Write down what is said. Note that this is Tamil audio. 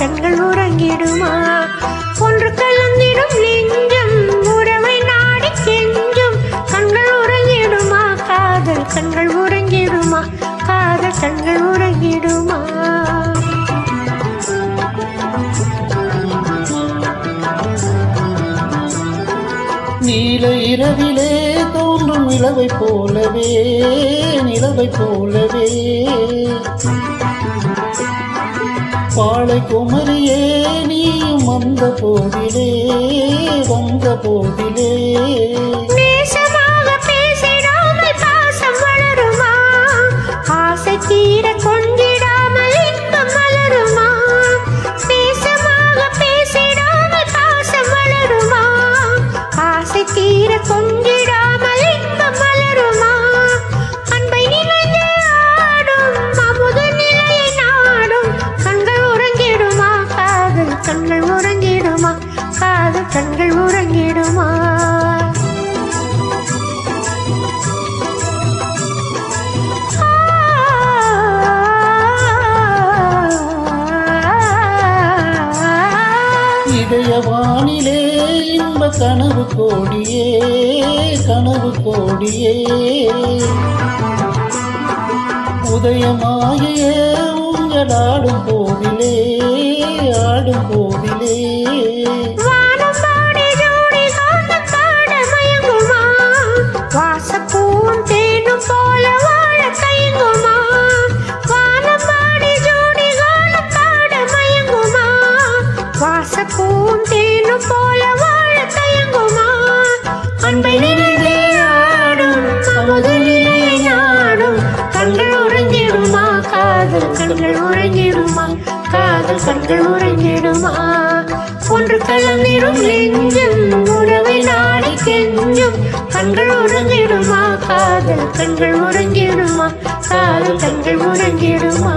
கண்கள் உறங்கிடுமா? ஒன்று கலந்திடும் நெஞ்சம் உறவை நாடி கெஞ்சும். கண்கள் உறங்கிடுமா? காதல் கண்கள் உறங்கிடுமா? காதல் கண்கள் உறங்கிடுமா? நீல இரவிலே தோன்றும் நிலவை போலவே நிலவை போலவே. பாலை குமரியே நீயும் வந்த போதிலே வந்த போதிலே. தீர கொஞ்சிடாமல் இன்பம் மலருமா? பேசிடாமல் பாசம் வளருமா? ஆசை தீர கண்கள் உறங்கிடுமா? காது கண்கள் உறங்கிடுமா? இதய வானிலே இன்ப கனவு கோடியே கனவு கோடியே. உதயமாயே ஊஞ்சலாடும் போதிலே ஆடும் வாசப்பூவும் தேனும் போல வாழ தயங்குமா? வானம் ஜோடி கானம் பாட மயங்குமா? வாசப்பூவும் தேனும் போல வாழ தயங்குமா? அன்பை நினைந்தே ஆடும் அமுதனிலே நாடும் கண்கள் உறங்கிடுமா காதல் கண்கள் உறங்கிடுமா காதல் கண்கள் உறங்கிடுமா ஒன்று கலந்திடும் நெஞ்சும் உறவை நாடி கெஞ்சும் கண்கள் உறங்கிடுமா காதல் கண்கள் உறங்கிடுமா காதல் கண்கள் உறங்கிடுமா